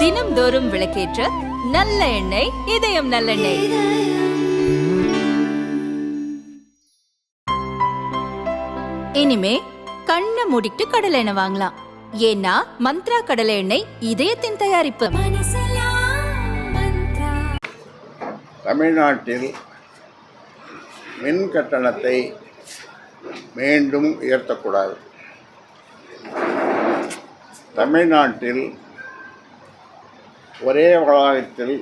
தினம்தோறும் விளக்கேற்ற நல்ல எண்ணெய் இதயம் நல்லெண்ணெய் இனிமே கண்ணை மூடிட்டு கடலை எண்ணெய் வாங்கலாம். ஏன்னா மந்த்ரா கடலை எண்ணெய் இதயத்தின் தயாரிப்பு. தமிழ்நாட்டில் மின் கட்டணத்தை மீண்டும் உயர்த்தக்கூடாது. தமிழ்நாட்டில் ஒரே வளாகத்தில்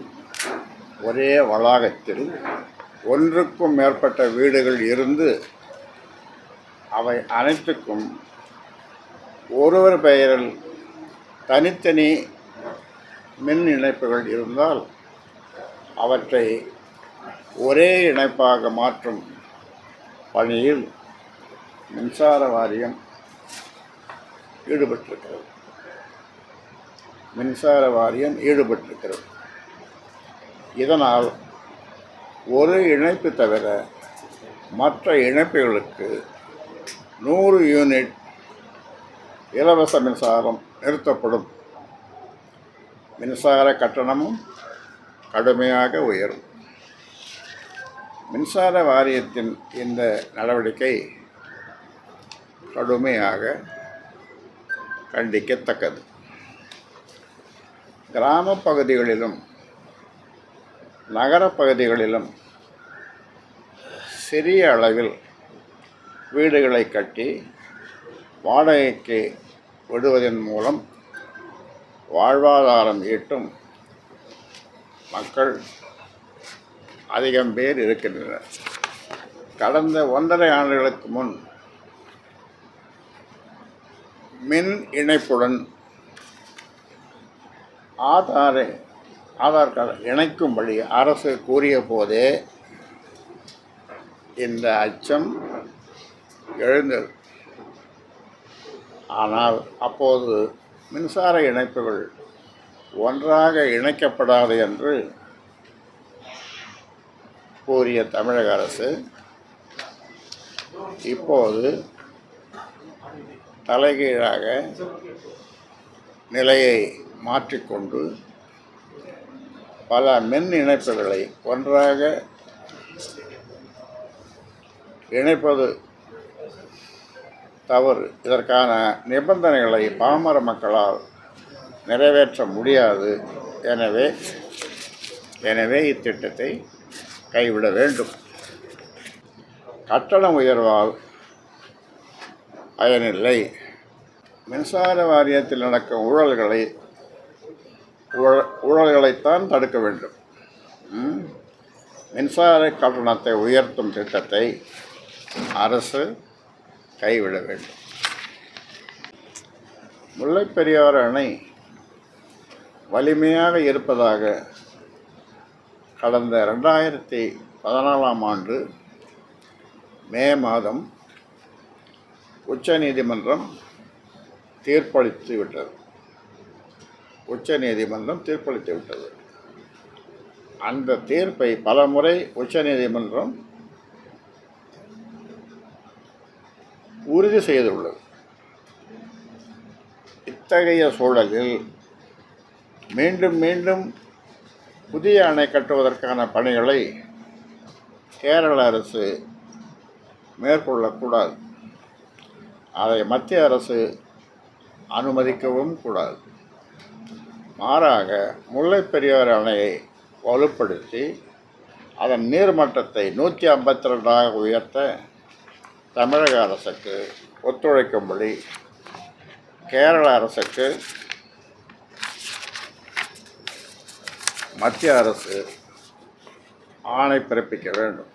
ஒரே வளாகத்தில் ஒன்றுக்கும் மேற்பட்ட வீடுகள் இருந்து அவை அனைத்துக்கும் ஒருவர் பெயரில் தனித்தனி மின் இணைப்புகள் இருந்தால் அவற்றை ஒரே இணைப்பாக மாற்றும் பணியில் மின்சார வாரியம் ஈடுபட்டிருக்கிறது. மின்சார வாரியம் ஈடுபட்டிருக்கிறது. இதனால் ஒரு இணைப்பு தவிர மற்ற இணைப்புகளுக்கு நூறு யூனிட் இலவச மின்சாரம் நிறுத்தப்படும். மின்சார கட்டணமும் கடுமையாக உயரும். மின்சார வாரியத்தின் இந்த நடவடிக்கை கடுமையாக கண்டிக்கத்தக்கது. கிராம பகுதிகளிலும் நகர பகுதிகளிலும் சிறிய அளவில் வீடுகளை கட்டி வாடகைக்கு விடுவதன் மூலம் வாழ்வாதாரம் ஈட்டும் மக்கள் அதிகம் பேர் இருக்கின்றனர். கடந்த ஒன்றரை ஆண்டுகளுக்கு முன் மின் இணைப்புடன் ஆதாரை ஆதார் கார்டு இணைக்கும்படி அரசு கூறிய போதே இந்த அச்சம் எழுந்தது. ஆனால் அப்போது மின்சார இணைப்புகள் ஒன்றாக இணைக்கப்படாது என்று கூறிய தமிழக அரசு இப்போது தலைகீழாக நிலையை மாற்றிக்கொண்டு பல மின் இணைப்புகளை ஒன்றாக இணைப்பது தவறு. இதற்கான நிபந்தனைகளை பாமர மக்களால் நிறைவேற்ற முடியாது. எனவே எனவே இத்திட்டத்தை கைவிட வேண்டும். கட்டண உயர்வால் பயனில்லை. மின்சார வாரியத்தில் நடக்கும் ஊழல்களை ஊழல்களைத்தான் தடுக்க வேண்டும். மின்சார கட்டணத்தை உயர்த்தும் திட்டத்தை அரசு கைவிட வேண்டும். முல்லைப்பெரியாறு அணை வலிமையாக இருப்பதாக கடந்த ரெண்டாயிரத்தி பதினாலாம் ஆண்டு மே மாதம் உச்சநீதிமன்றம் தீர்ப்பளித்து விட்டது உச்சநீதிமன்றம் தீர்ப்பளித்து விட்டது. அந்த தீர்ப்பை பலமுறை உச்சநீதிமன்றம் உறுதி செய்துள்ளது. இத்தகைய சூழலில் மீண்டும் மீண்டும் புதிய அணை கட்டுவதற்கான பணிகளை கேரள அரசு மேற்கொள்ளக்கூடாது. அதை மத்திய அரசு அனுமதிக்கவும் கூடாது. மாறாக முல்லை பெரியாறு அணையை வலுப்படுத்தி அதன் நீர்மட்டத்தை நூற்றி ஐம்பத்தி ரெண்டாக உயர்த்த தமிழக அரசுக்கு ஒத்துழைக்கும்படி கேரள அரசுக்கு மத்திய அரசு ஆணை பிறப்பிக்க வேண்டும்.